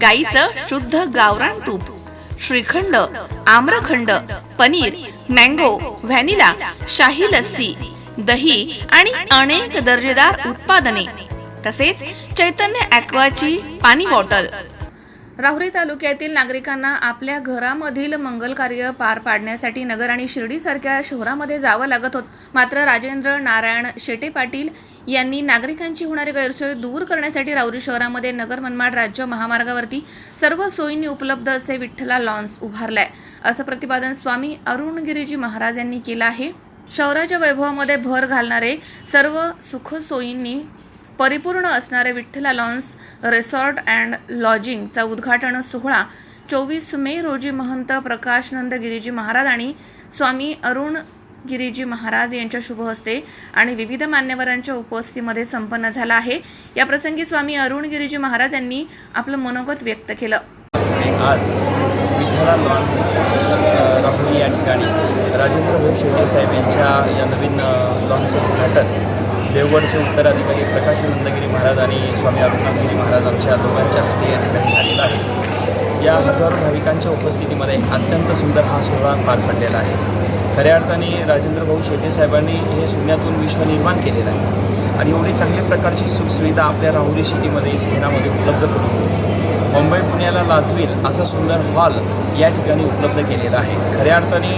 गाईचं शुद्ध गावरान तूप श्रीखंड आम्रखंड पनीर मँगो व्हॅनिला शाही लस्सी दही आणि अनेक दर्जेदार उत्पादने तसेच चैतन्य ॲक्वाची पाणी बॉटल. राहुरी तालुक्यातील नागरिकांना आपल्या घरामधील मंगल कार्य पार पाडण्यासाठी नगर आणि शिर्डीसारख्या शहरामध्ये जावं लागत होत. मात्र राजेंद्र नारायण शेटे पाटील यांनी नागरिकांची होणारी गैरसोय दूर करण्यासाठी राऊरी शहरामध्ये नगर मनमाड राज्य महामार्गावरती सर्व सोयींनी उपलब्ध असे विठ्ठला लॉन्स उभारलाय. असं प्रतिपादन स्वामी अरुणगिरीजी महाराज यांनी केलं आहे. शहराच्या वैभवामध्ये भर घालणारे सर्व सुखसोयींनी परिपूर्ण असणारे विठ्ठला लॉन्स रिसॉर्ट अँड लॉजिंगचा उद्घाटन सोहळा चोवीस मे रोजी महंत प्रकाशनंद गिरीजी महाराज आणि स्वामी अरुण गिरीजी महाराज यांच्या शुभ हस्ते आणि विविध मान्यवरांच्या उपस्थितीमध्ये संपन्न झाला आहे. या प्रसंगी स्वामी अरुण गिरीजी महाराज यांनी आपलं मनोगत व्यक्त केलं. आज राहुल या ठिकाणी राजेंद्र भाऊ शेट्टी साहेब यांच्या या नवीन अ, लॉन्सचं उद्घाटन देवगडचे उत्तराधिकारी प्रकाश नंदगिरी महाराज आणि स्वामी अरुणागिरी महाराज आमच्या दोघांच्या हस्ते या ठिकाणी झालेला आहे. या हजारो भाविकांच्या उपस्थितीमध्ये अत्यंत सुंदर हा सोहळा पार पडलेला आहे. खऱ्या अर्थाने राजेंद्र भाऊ शेट्टी साहेबांनी हे शून्यातून विश्व निर्माण केलेलं आहे. आणि एवढी चांगल्या प्रकारची सुखसुविधा आपल्या राहुरी सिटीमध्ये शहरामध्ये उपलब्ध करून मुंबई पुण्याला लाजवील असा सुंदर हॉल या ठिकाणी उपलब्ध केलेला आहे. खऱ्या अर्थाने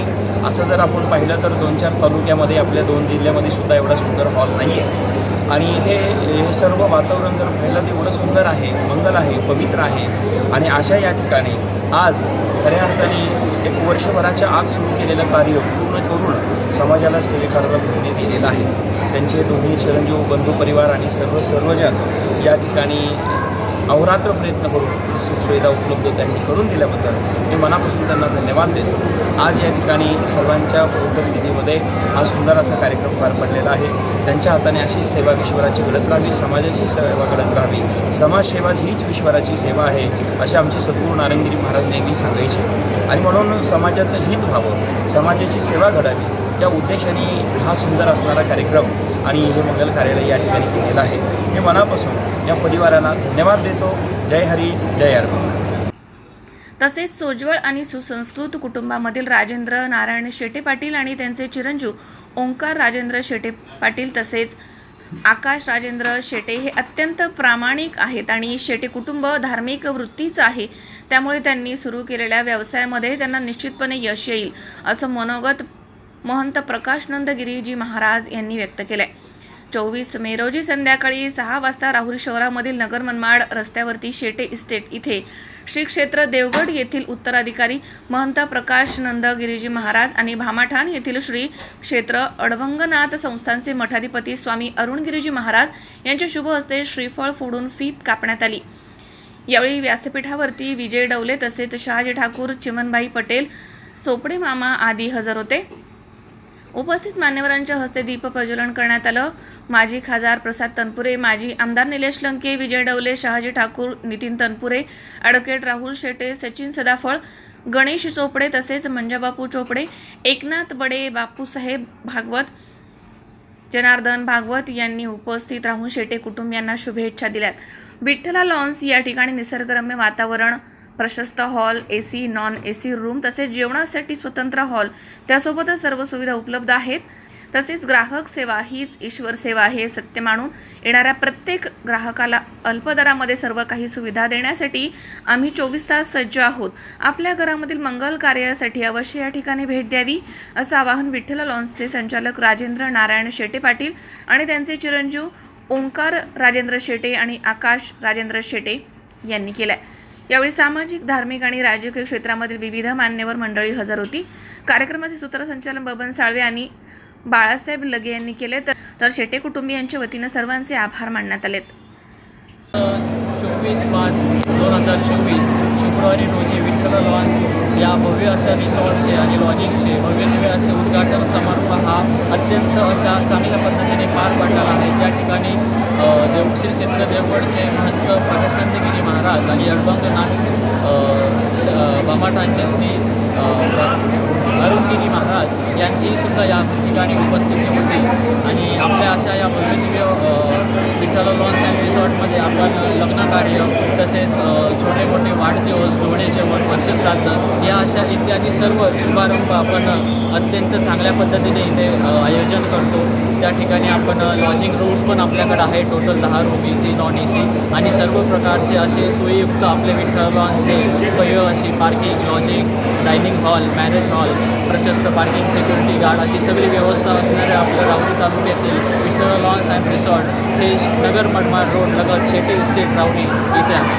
असं जर आपण पाहिलं तर दोन चार तालुक्यामध्ये आपल्या दोन जिल्ह्यामध्ये सुद्धा एवढा सुंदर हॉल नाही आहे आणि इथे हे सर्व वातावरण जर पाहिलं तर एवढं सुंदर आहे मंगल आहे पवित्र आहे. आणि अशा या ठिकाणी आज खऱ्या अर्थाने एक वर्षभराच्या आत सुरू केलेलं कार्य पूर्ण करून समाजाला सेवेकरता भूमिने दिलेलं आहे. त्यांचे दोन्ही चिरंजीव बंधू परिवार आणि सर्व सर्वजण या ठिकाणी अहोरात्र प्रयत्न करून ही सुखसुविधा उपलब्ध त्यांनी करून दिल्याबद्दल मी मनापासून त्यांना धन्यवाद देतो. आज या ठिकाणी सर्वांच्या उपस्थितीमध्ये हा सुंदर असा कार्यक्रम पार पडलेला आहे. त्यांच्या हाताने अशीच सेवा विश्वराची घडत राहावी समाजाची सेवा घडत राहावी. समाजसेवा हीच विश्वराची सेवा आहे असे आमचे सद्गुरू नारायणगिरी महाराज नेहमी सांगायचे. आणि म्हणून समाजाचं हित व्हावं समाजाची सेवा घडावी या उद्देशाने हा सुंदर असणारा कार्यक्रम आणि हे मंगल कार्यालय या ठिकाणी केलेलं आहे. मी मनापासून या परिवाराला धन्यवाद देतो. जय हरी जय अर्पण तसेच सोज्वळ आणि सुसंस्कृत कुटुंबामधील राजेंद्र नारायण शेटे पाटील आणि त्यांचे चिरंजीव ओंकार राजेंद्र शेटे पाटील तसेच आकाश राजेंद्र शेटे हे अत्यंत प्रामाणिक आहेत आणि शेटे कुटुंब धार्मिक वृत्तीचं आहे. त्यामुळे त्यांनी सुरू केलेल्या व्यवसायामध्ये त्यांना निश्चितपणे यश येईल असं मनोगत महंत प्रकाशनंद गिरीजी महाराज यांनी व्यक्त केलं आहे चोवीस मे रोजी संध्याकाळी सहा वाजता राहुरी शहरामधील नगर मनमाड रस्त्यावरती शेटे इस्टेट इथे श्री क्षेत्र देवगड येथील उत्तराधिकारी महंत प्रकाश नंद गिरीजी महाराज आणि भामाठाण येथील श्री क्षेत्र अडवंगनाथ संस्थांचे मठाधिपती स्वामी अरुण गिरीजी महाराज यांच्या शुभ हस्ते श्रीफळ फोडून फीत कापण्यात आली. यावेळी व्यासपीठावरती विजय डवले तसेच शहाजी ठाकूर चिमनभाई पटेल चोपडे मामा आदी हजर होते. उपस्थित मान्यवरांच्या हस्ते दीप प्रज्वलन करण्यात आलं. माजी खासदार प्रसाद तनपुरे माजी आमदार निलेश लंके विजय डवले शहाजी ठाकूर नितीन तनपुरे ॲडव्होकेट राहुल शेटे सचिन सदाफळ गणेश चोपडे तसेच मंजाबापू चोपडे एकनाथ बडे बापूसाहेब भागवत जनार्दन भागवत यांनी उपस्थित राहून शेटे कुटुंबियांना शुभेच्छा दिल्यात. विठ्ठला लॉन्स या ठिकाणी निसर्गरम्य वातावरण प्रशस्त hall A C non A C room तसेच जेवणासाठी स्वतंत्र हॉल. त्यासोबतच सर्व सुविधा उपलब्ध आहेत. तसेच ग्राहक सेवा हीच ईश्वर सेवा हे सत्य मानून येणाऱ्या प्रत्येक ग्राहकाला अल्पदरामध्ये सर्व काही सुविधा देण्यासाठी आम्ही चोवीस तास सज्ज आहोत. आपल्या घरामधील मंगल कार्यासाठी अवश्य या ठिकाणी भेट द्यावी असं आवाहन विठ्ठल लॉन्सचे संचालक राजेंद्र नारायण शेटे पाटील आणि त्यांचे चिरंजीव ओंकार राजेंद्र शेटे आणि आकाश राजेंद्र शेटे यांनी केलं आहे यावेळी सामाजिक धार्मिक आणि राजकीय क्षेत्रामधील विविध मान्यवर मंडळी हजर होती. कार्यक्रमाचे सूत्रसंचालन बबन साळवे आणि बाळासाहेब लगे यांनी केले. तर तर शेटे कुटुंबियांच्या वतीनं सर्वांचे आभार मानण्यात आलेत. चोवीस पाच दोन हजार चोवीस शुक्रवारी रोजी विठ्ठल लॉन्स या भव्य अशा रिसॉर्टचे आणि लॉजिंगचे भव्य दिव्य असे उद्घाटन समारंभ हा अत्यंत अशा चांगल्या पद्धतीने पार पडलेला आहे. त्या ठिकाणी अ, देव श्री क्षेत्र देवगडचे महंत प्रकाशांतगिरी महाराज आणि अडबंगनाथ अ, श्री अरुणगिरी महाराज यांचीही सुद्धा या ठिकाणी उपस्थिती होती. आणि आपल्या अशा या भव्य दिव्य विठ्ठल लॉन्स अँड रिसॉर्टमध्ये आपण लग्नकार्य तसेच वर्षश्राद्ध या अशा इत्यादी सर्व शुभारंभ आपण अत्यंत चांगल्या पद्धतीने इथे आयोजन करतो. त्या ठिकाणी आपण लॉजिंग रूम्स पण आपल्याकडे आहे टोटल दहा room A C non A C आणि सर्व प्रकारचे असे सोयीयुक्त आपले विठ्ठल लॉन्स हे अशी parking lodging dining hall marriage hall प्रशस्त पार्किंग सिक्युरिटी गार्ड अशी सगळी व्यवस्था असणारे आपल्या राहुरी तालुक्यातील विठ्ठल लॉन्स अँड रिसॉर्ट हे नगर मनमाड रोड लगत शेटे इस्टेट राहुरी इथे आहे.